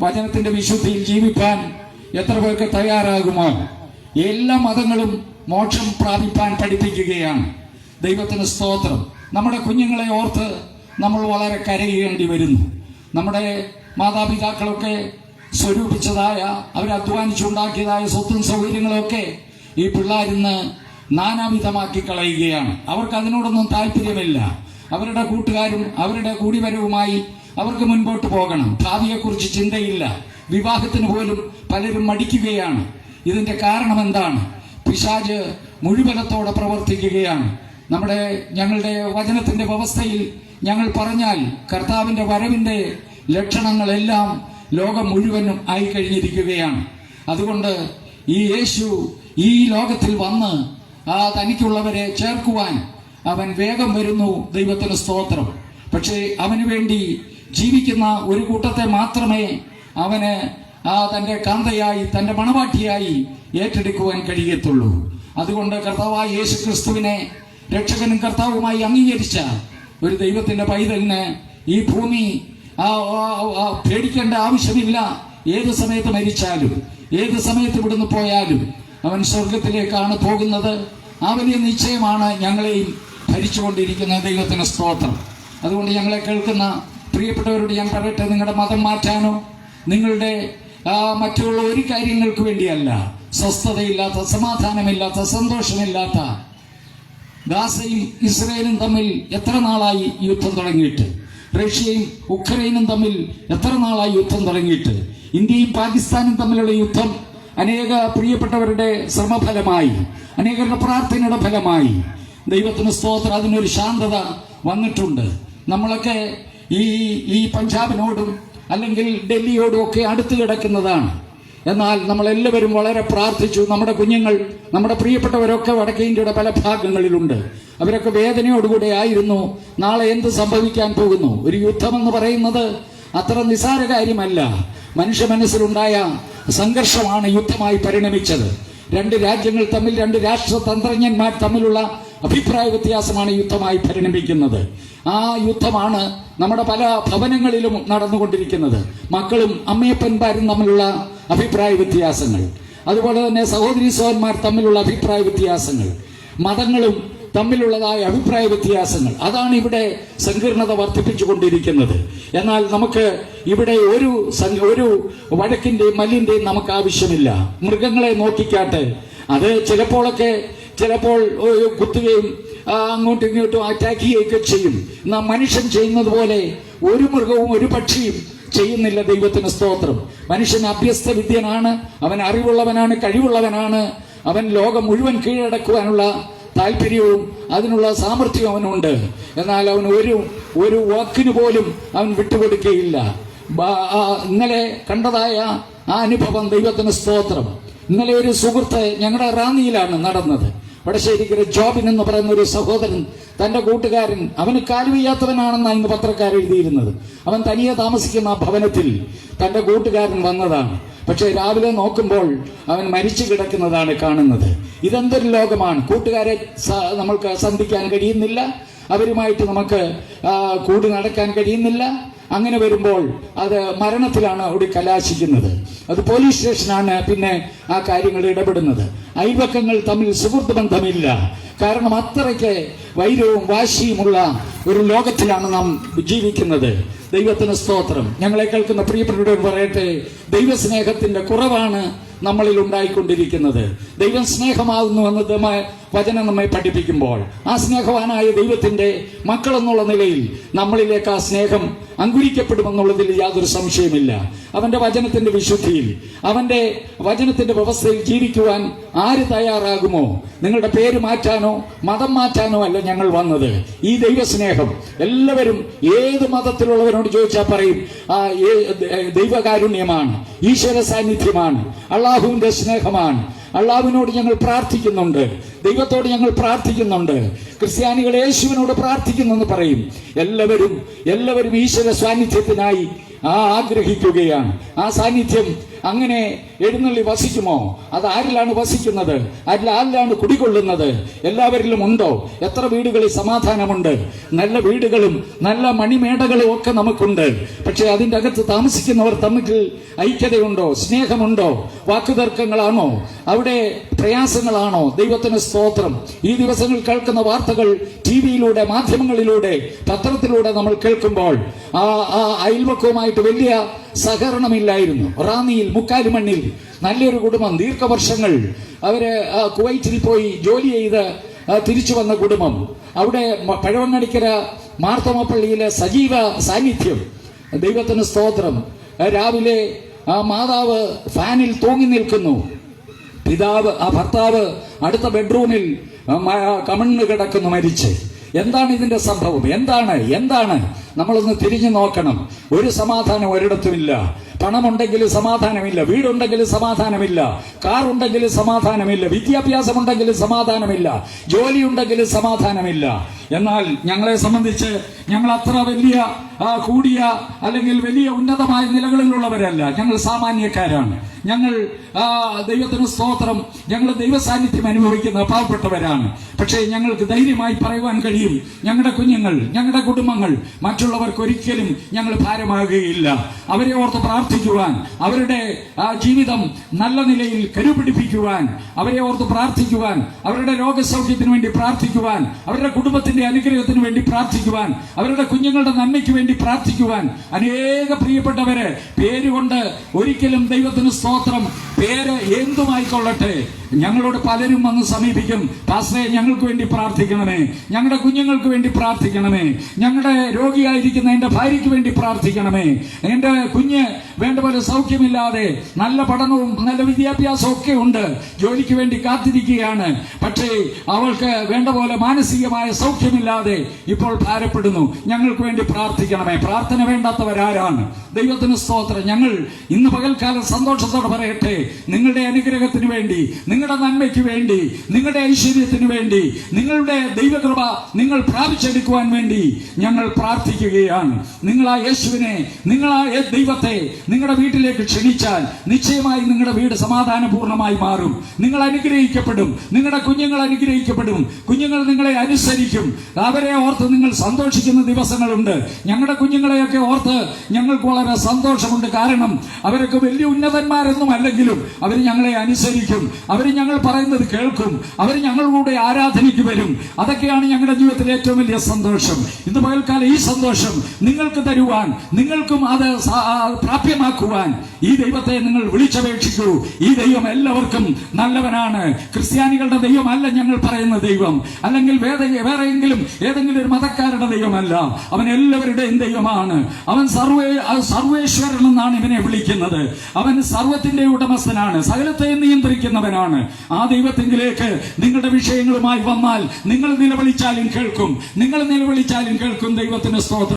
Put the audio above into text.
വചനത്തിന്റെ വിശുദ്ധിയിൽ ജീവിപ്പാൻ എത്ര പേർക്ക് തയ്യാറാകുമോ? എല്ലാ മതങ്ങളും മോക്ഷം പ്രാപിപ്പാൻ പഠിപ്പിക്കുകയാണ്. ദൈവത്തിന് സ്തോത്രം. നമ്മുടെ കുഞ്ഞുങ്ങളെ ഓർത്ത് നമ്മൾ വളരെ കരയേണ്ടി വരുന്നു. നമ്മുടെ മാതാപിതാക്കളൊക്കെ സ്വരൂപിച്ചതായ അവരധ്വാനിച്ചുണ്ടാക്കിയതായ സ്വത്തും സൗകര്യങ്ങളൊക്കെ ഈ പിള്ളേരിന്ന് നാനാവിധമാക്കി കളയുകയാണ്. അവർക്ക് അതിനോടൊന്നും താല്പര്യമില്ല. അവരുടെ കൂട്ടുകാരും അവരുടെ കൂടിവരവുമായി അവർക്ക് മുൻപോട്ട് പോകണം. ഭാവിയെക്കുറിച്ച് ചിന്തയില്ല. വിവാഹത്തിന് പോലും പലരും മടിക്കുകയാണ്. ഇതിന്റെ കാരണം എന്താണ്? പിശാജ് മുഴുവനത്തോടെ പ്രവർത്തിക്കുകയാണ്. നമ്മുടെ ഞങ്ങളുടെ വചനത്തിന്റെ വ്യവസ്ഥയിൽ ഞങ്ങൾ പറഞ്ഞാൽ കർത്താവിന്റെ വരവിന്റെ ലക്ഷണങ്ങളെല്ലാം ലോകം മുഴുവനും ആയി കഴിഞ്ഞിരിക്കുകയാണ് അതുകൊണ്ട് ഈ യേശു ഈ ലോകത്തിൽ വന്ന് ആ തനിക്കുള്ളവരെ ചേർക്കുവാൻ അവൻ വേഗം വരുന്നു ദൈവത്തിന് സ്തോത്രം. പക്ഷേ അവന് വേണ്ടി ജീവിക്കുന്ന ഒരു കൂട്ടത്തെ മാത്രമേ അവന് ആ തന്റെ കാന്തയായി തന്റെ മണവാട്ടിയായി ഏറ്റെടുക്കുവാൻ കഴിയത്തുള്ളൂ. അതുകൊണ്ട് കർത്താവായ യേശു ക്രിസ്തുവിനെ രക്ഷകനും കർത്താവുമായി അംഗീകരിച്ച ഒരു ദൈവത്തിന്റെ പൈതലിന് ഈ ഭൂമി പേടിക്കേണ്ട ആവശ്യമില്ല. ഏത് സമയത്ത് മരിച്ചാലും ഏത് സമയത്ത് ഇവിടുന്ന് പോയാലും അവൻ സ്വർഗത്തിലേക്കാണ് പോകുന്നത്. ആ വലിയ നിശ്ചയമാണ് ഞങ്ങളെയും ഭരിച്ചുകൊണ്ടിരിക്കുന്ന ദൈവത്തിന് സ്തോത്രം. അതുകൊണ്ട് ഞങ്ങളെ കേൾക്കുന്ന പ്രിയപ്പെട്ടവരോട് ഞാൻ പറയട്ടെ നിങ്ങളുടെ മതം മാറ്റാനോ നിങ്ങളുടെ മറ്റുള്ള ഒരു കാര്യങ്ങൾക്ക് വേണ്ടിയല്ല. സ്വസ്ഥതയില്ലാത്ത സമാധാനമില്ലാത്ത സന്തോഷമില്ലാത്ത ഗാസയും ഇസ്രയേലും തമ്മിൽ എത്ര നാളായി യുദ്ധം തുടങ്ങിയിട്ട്? റഷ്യയും ഉക്രൈനും തമ്മിൽ എത്ര നാളായി യുദ്ധം തുടങ്ങിയിട്ട്? ഇന്ത്യയും പാകിസ്ഥാനും തമ്മിലുള്ള യുദ്ധം അനേക പ്രിയപ്പെട്ടവരുടെ ശ്രമഫലമായി അനേകരുടെ പ്രാർത്ഥനയുടെ ഫലമായി. ദൈവത്തിന് സ്തോത്രം. അതിനൊരു ശാന്തത വന്നിട്ടുണ്ട്. നമ്മളൊക്കെ ഈ ഈ പഞ്ചാബിനോടും അല്ലെങ്കിൽ ഡൽഹിയോടും ഒക്കെ അടുത്ത് കിടക്കുന്നതാണ്. എന്നാൽ നമ്മളെല്ലാവരും വളരെ പ്രാർത്ഥിച്ചു. നമ്മുടെ കുഞ്ഞുങ്ങൾ നമ്മുടെ പ്രിയപ്പെട്ടവരൊക്കെ വടക്കേ ഇന്ത്യയുടെ പല ഭാഗങ്ങളിലുണ്ട്. അവരൊക്കെ വേദനയോടുകൂടെ ആയിരുന്നു. നാളെ എന്ത് സംഭവിക്കാൻ പോകുന്നു? ഒരു യുദ്ധമെന്ന് പറയുന്നത് അത്ര നിസാര കാര്യമല്ല. മനുഷ്യ മനസ്സിലുണ്ടായ സംഘർഷമാണ് യുദ്ധമായി പരിണമിച്ചത്. രണ്ട് രാജ്യങ്ങൾ തമ്മിൽ രണ്ട് രാഷ്ട്രതന്ത്രജ്ഞന്മാർ തമ്മിലുള്ള അഭിപ്രായ വ്യത്യാസമാണ് യുദ്ധമായി പരിണമിക്കുന്നത്. ആ യുദ്ധമാണ് നമ്മുടെ പല ഭവനങ്ങളിലും നടന്നുകൊണ്ടിരിക്കുന്നത്. മക്കളും അമ്മയപ്പന്മാരും തമ്മിലുള്ള അഭിപ്രായ വ്യത്യാസങ്ങൾ അതുപോലെ തന്നെ സഹോദരി സഹോദരന്മാർ തമ്മിലുള്ള അഭിപ്രായ വ്യത്യാസങ്ങൾ മതങ്ങളും തമ്മിലുള്ളതായ അഭിപ്രായ വ്യത്യാസങ്ങൾ അതാണ് ഇവിടെ സങ്കീർണത വർദ്ധിപ്പിച്ചുകൊണ്ടിരിക്കുന്നത്. എന്നാൽ നമുക്ക് ഇവിടെ ഒരു ഒരു വഴക്കിന്റെയും മല്ലിന്റെയും നമുക്ക് ആവശ്യമില്ല. മൃഗങ്ങളെ നോക്കിക്കാട്ട്. അത് ചിലപ്പോഴൊക്കെ ചിലപ്പോൾ കുത്തുകയും അങ്ങോട്ടും ഇങ്ങോട്ടും അറ്റാക്ക് ചെയ്യുകയൊക്കെ ചെയ്യും. എന്നാൽ മനുഷ്യൻ ചെയ്യുന്നത് പോലെ ഒരു മൃഗവും ഒരു പക്ഷിയും ചെയ്യുന്നില്ല ദൈവത്തിന് സ്തോത്രം. മനുഷ്യൻ അഭ്യസ്ത വിദ്യനാണ് അവൻ അറിവുള്ളവനാണ് കഴിവുള്ളവനാണ്. അവൻ ലോകം മുഴുവൻ കീഴടക്കുവാനുള്ള താല്പര്യവും അതിനുള്ള സാമർഥ്യവും അവനുണ്ട്. എന്നാൽ അവൻ ഒരു ഒരു വാക്കിന് പോലും അവൻ വിട്ടുകൊടുക്കുകയില്ല. ഇന്നലെ കണ്ടതായ ആ അനുഭവം ദൈവത്തിന് സ്തോത്രം. ഇന്നലെ ഒരു സുഹൃത്ത് ഞങ്ങളുടെ റാന്നിയിലാണ് നടന്നത്. വടശ്ശേരിക്കര ജോബിൻ എന്ന് പറയുന്ന ഒരു സഹോദരൻ തന്റെ കൂട്ടുകാരൻ അവന് കാലുവയ്യാത്തവനാണെന്നാണ് ഇന്ന് പത്രക്കാർ എഴുതിയിരുന്നത്. അവൻ തനിയെ താമസിക്കുന്ന ആ ഭവനത്തിൽ തന്റെ കൂട്ടുകാരൻ വന്നതാണ്. പക്ഷേ രാവിലെ നോക്കുമ്പോൾ അവൻ മരിച്ചു കിടക്കുന്നതാണ് കാണുന്നത്. ഇതെന്തൊരു ലോകമാണ്? കൂട്ടുകാരെ നമ്മൾക്ക് സന്ധിക്കാൻ കഴിയുന്നില്ല. അവരുമായിട്ട് നമുക്ക് കൂടി നടക്കാൻ കഴിയുന്നില്ല. അങ്ങനെ വരുമ്പോൾ അത് മരണത്തിലാണ് അവിടെ കലാശിക്കുന്നത്. അത് പോലീസ് സ്റ്റേഷനാണ് പിന്നെ ആ കാര്യങ്ങൾ ഇടപെടുന്നത്. അയൽവക്കങ്ങൾ തമ്മിൽ സുഹൃത്ത് ബന്ധമില്ല. കാരണം അത്രയ്ക്ക് വൈരവും വാശിയുമുള്ള ഒരു ലോകത്തിലാണ് നാം ജീവിക്കുന്നത്. ദൈവത്തിന് സ്തോത്രം. ഞങ്ങളെ കേൾക്കുന്ന പ്രിയപ്പെട്ടവർ പറയട്ടെ ദൈവസ്നേഹത്തിന്റെ കുറവാണ് നമ്മളിൽ ഉണ്ടായിക്കൊണ്ടിരിക്കുന്നത്. ദൈവം സ്നേഹമാകുന്നു എന്ന് ദമ- വചനം നമ്മെ പഠിപ്പിക്കുമ്പോൾ ആ സ്നേഹവാനായ ദൈവത്തിന്റെ മക്കളെന്നുള്ള നിലയിൽ നമ്മളിലേക്ക് ആ സ്നേഹം അങ്കുരിക്കപ്പെടുമെന്നുള്ളതിൽ യാതൊരു സംശയമില്ല അവന്റെ വചനത്തിന്റെ വിശുദ്ധിയിൽ അവന്റെ വചനത്തിന്റെ വ്യവസ്ഥയിൽ ജീവിക്കുവാൻ ആര് തയ്യാറാകുമോ? നിങ്ങളുടെ പേര് മാറ്റാനോ മതം മാറ്റാനോ അല്ല ഞങ്ങൾ വന്നത്. ഈ ദൈവസ്നേഹം എല്ലാവരും ഏത് മതത്തിലുള്ളവരോട് ചോദിച്ചാൽ പറയും ആ ദൈവകാരുണ്യമാണ് ഈശ്വര സാന്നിധ്യമാണ് അള്ളാഹുവിന്റെ സ്നേഹമാണ് അള്ളാഹുവിനോട് ഞങ്ങൾ പ്രാർത്ഥിക്കുന്നുണ്ട്. ദൈവത്തോട് ഞങ്ങൾ പ്രാർത്ഥിക്കുന്നുണ്ട്. ക്രിസ്ത്യാനികൾ യേശുവിനോട് പ്രാർത്ഥിക്കുന്നെന്ന് പറയും. എല്ലാവരും എല്ലാവരും ഈശ്വര സാന്നിധ്യത്തിനായി ആ ആഗ്രഹിക്കുകയാണ്. ആ സാന്നിധ്യം അങ്ങനെ എഴുന്നള്ളി വസിക്കുമോ? അത് ആരിലാണ് വസിക്കുന്നത്? ആരിൽ ആരിലാണ് കുടികൊള്ളുന്നത്? എല്ലാവരിലും ഉണ്ടോ? എത്ര വീടുകളിൽ സമാധാനമുണ്ട്? നല്ല വീടുകളും നല്ല മണിമേടകളും ഒക്കെ നമുക്കുണ്ട്. പക്ഷേ അതിന്റെ അകത്ത് താമസിക്കുന്നവർ തമ്മിൽ ഐക്യതയുണ്ടോ? സ്നേഹമുണ്ടോ? വാക്കുതർക്കങ്ങളാണോ? അവിടെ പ്രയാസങ്ങളാണോ? ദൈവത്തിന് സ്തോത്രം. ഈ ദിവസങ്ങൾ കേൾക്കുന്ന വാർത്തകൾ ടി വിയിലൂടെ മാധ്യമങ്ങളിലൂടെ പത്രത്തിലൂടെ നമ്മൾ കേൾക്കുമ്പോൾ ആ ആ അയൽവക്കവുമായിട്ട് വലിയ സഹകരണമില്ലായിരുന്നു. റാന്നിയിൽ മുക്കാലുമണ്ണിൽ നല്ലൊരു കുടുംബം ദീർഘവർഷങ്ങൾ അവർ കുവൈറ്റിൽ പോയി ജോലി ചെയ്ത് തിരിച്ചു വന്ന കുടുംബം. അവിടെ പഴവങ്ങടിക്കര മാർത്തോമപ്പള്ളിയിലെ സജീവ സാന്നിധ്യം. ദൈവത്തിന് സ്തോത്രം. രാവിലെ ആ മാതാവ് ഫാനിൽ തൂങ്ങി നിൽക്കുന്നു. പിതാവ് ആ ഭർത്താവ് അടുത്ത ബെഡ്റൂമിൽ കമണ്ണ് കിടക്കുന്നു മരിച്ച്. എന്താണ് ഇതിന്റെ സംഭവം? എന്താണ്? എന്താണ്? നമ്മളൊന്ന് തിരിഞ്ഞു നോക്കണം. ഒരു സമാധാനം ഒരിടത്തുമില്ല പണമുണ്ടെങ്കിൽ സമാധാനമില്ല. വീടുണ്ടെങ്കിൽ സമാധാനമില്ല. കാർ ഉണ്ടെങ്കിൽ സമാധാനമില്ല. വിദ്യാഭ്യാസം ഉണ്ടെങ്കിൽ സമാധാനമില്ല. ജോലി ഉണ്ടെങ്കിൽ സമാധാനമില്ല. എന്നാൽ ഞങ്ങളെ സംബന്ധിച്ച് ഞങ്ങൾ അത്ര വലിയ കൂടിയ അല്ലെങ്കിൽ വലിയ ഉന്നതമായ നിലകളിലുള്ളവരല്ല. ഞങ്ങൾ സാമാന്യക്കാരാണ്. ഞങ്ങൾ ദൈവത്തിന് സ്തോത്രം ഞങ്ങൾ ദൈവ സാന്നിധ്യം അനുഭവിക്കുന്ന പാവപ്പെട്ടവരാണ്. പക്ഷേ ഞങ്ങൾക്ക് ധൈര്യമായി പറയുവാൻ കഴിയും. ഞങ്ങളുടെ കുഞ്ഞുങ്ങൾ ഞങ്ങളുടെ കുടുംബങ്ങൾ മറ്റുള്ളവർക്ക് ഒരിക്കലും ഞങ്ങൾ ഭാരമാകുകയില്ല. അവരെ ഓർത്ത് പ്രാർത്ഥിക്കുവാൻ അവരുടെ ആ, ജീവിതം നല്ല നിലയിൽ കരുപിടിപ്പിക്കുവാൻ അവരെ ഓർത്ത് പ്രാർത്ഥിക്കുവാൻ അവരുടെ രോഗസൗഖ്യത്തിന് വേണ്ടി പ്രാർത്ഥിക്കുവാൻ അവരുടെ കുടുംബത്തിന്റെ അനുഗ്രഹത്തിന് വേണ്ടി പ്രാർത്ഥിക്കുവാൻ അവരുടെ കുഞ്ഞുങ്ങളുടെ നന്മയ്ക്ക് വേണ്ടി പ്രാർത്ഥിക്കുവാൻ അനേക പ്രിയപ്പെട്ടവരെ പേരുകൊണ്ട് ഒരിക്കലും ദൈവത്തിന് സ്തോത്രം പേര് എന്തുമായിക്കൊള്ളട്ടെ? ഞങ്ങളോട് പലരും വന്ന് സമീപിക്കും. പാസ്റ്റേ ഞങ്ങൾക്ക് വേണ്ടി പ്രാർത്ഥിക്കണമേ. ഞങ്ങളുടെ കുഞ്ഞുങ്ങൾക്ക് വേണ്ടി പ്രാർത്ഥിക്കണമേ. ഞങ്ങളുടെ രോഗിയായിരിക്കുന്ന എന്റെ ഭാര്യയ്ക്ക് വേണ്ടി പ്രാർത്ഥിക്കണമേ. എന്റെ കുഞ്ഞ് വേണ്ട പോലെ സൗഖ്യമില്ലാതെ നല്ല പഠനവും നല്ല വിദ്യാഭ്യാസവും ഒക്കെ ഉണ്ട്. ജോലിക്ക് വേണ്ടി കാത്തിരിക്കുകയാണ്. പക്ഷേ അവൾക്ക് വേണ്ട പോലെ മാനസികമായ സൗഖ്യമില്ലാതെ ഇപ്പോൾ ഭാരപ്പെടുന്നു. ഞങ്ങൾക്ക് വേണ്ടി പ്രാർത്ഥിക്കണമേ. പ്രാർത്ഥന വേണ്ടാത്തവരാരാണ്? ദൈവത്തിന് സ്തോത്രം. ഞങ്ങൾ ഇന്ന് പകൽക്കാലം സന്തോഷത്തോടെ പറയട്ടെ. നിങ്ങളുടെ അനുഗ്രഹത്തിന് വേണ്ടി നിങ്ങളുടെ നന്മയ്ക്ക് വേണ്ടി നിങ്ങളുടെ ഐശ്വര്യത്തിന് വേണ്ടി നിങ്ങളുടെ ദൈവകൃപ നിങ്ങൾ പ്രാപിച്ചെടുക്കുവാൻ വേണ്ടി ഞങ്ങൾ പ്രാർത്ഥിക്കുകയാണ്. നിങ്ങൾ ആ യേശുവിനെ നിങ്ങൾ ആ ദൈവത്തെ നിങ്ങളുടെ വീട്ടിലേക്ക് ക്ഷണിച്ചാൽ നിശ്ചയമായി നിങ്ങളുടെ വീട് സമാധാനപൂർണമായി മാറും. നിങ്ങൾ അനുഗ്രഹിക്കപ്പെടും. നിങ്ങളുടെ കുഞ്ഞുങ്ങൾ അനുഗ്രഹിക്കപ്പെടും. കുഞ്ഞുങ്ങൾ നിങ്ങളെ അനുസരിക്കും. അവരെ ഓർത്ത് നിങ്ങൾ സന്തോഷിക്കുന്ന ദിവസങ്ങളുണ്ട്. ഞങ്ങളുടെ കുഞ്ഞുങ്ങളെയൊക്കെ ഓർത്ത് ഞങ്ങൾക്ക് വളരെ സന്തോഷമുണ്ട്. കാരണം അവരൊക്കെ വലിയ ഉന്നതന്മാരൊന്നും അല്ലെങ്കിലും അവർ ഞങ്ങളെ അനുസരിക്കും. അവർ ഞങ്ങൾ പറയുന്നത് കേൾക്കും. അവർ ഞങ്ങളുടെ ആരാധനയ്ക്ക് വരും. അതൊക്കെയാണ് ഞങ്ങളുടെ ജീവിതത്തിലെ ഏറ്റവും വലിയ സന്തോഷം. ഇന്ന് പകൽക്കാലം ഈ സന്തോഷം നിങ്ങൾക്ക് തരുവാൻ നിങ്ങൾക്കും അത് പ്രാപ്യമാക്കുവാൻ ഈ ദൈവത്തെ നിങ്ങൾ വിളിച്ചപേക്ഷിക്കൂ. ഈ ദൈവം എല്ലാവർക്കും നല്ലവനാണ്. ക്രിസ്ത്യാനികളുടെ ദൈവമല്ല ഞങ്ങൾ പറയുന്ന ദൈവം. അല്ലെങ്കിൽ വേറെ വേറെയെങ്കിലും ഏതെങ്കിലും ഒരു മതക്കാരുടെ ദൈവമല്ല. അവൻ എല്ലാവരുടെയും ദൈവമാണ്. അവൻ സർവേ സർവേശ്വരൻ എന്നാണ് ഇവനെ വിളിക്കുന്നത്. അവൻ സർവത്തിന്റെ ഉടമസ്ഥനാണ് സകലത്തെ നിയന്ത്രിക്കുന്നവനാണ്. ആ ദൈവത്തിങ്കിലേക്ക് നിങ്ങളുടെ വിഷയങ്ങളുമായി വന്നാൽ നിങ്ങൾ നിലവിളിച്ചാലും കേൾക്കും. നിങ്ങൾ നിലവിളിച്ചാലും കേൾക്കും ദൈവത്തിന്റെ സ്തോത്രം.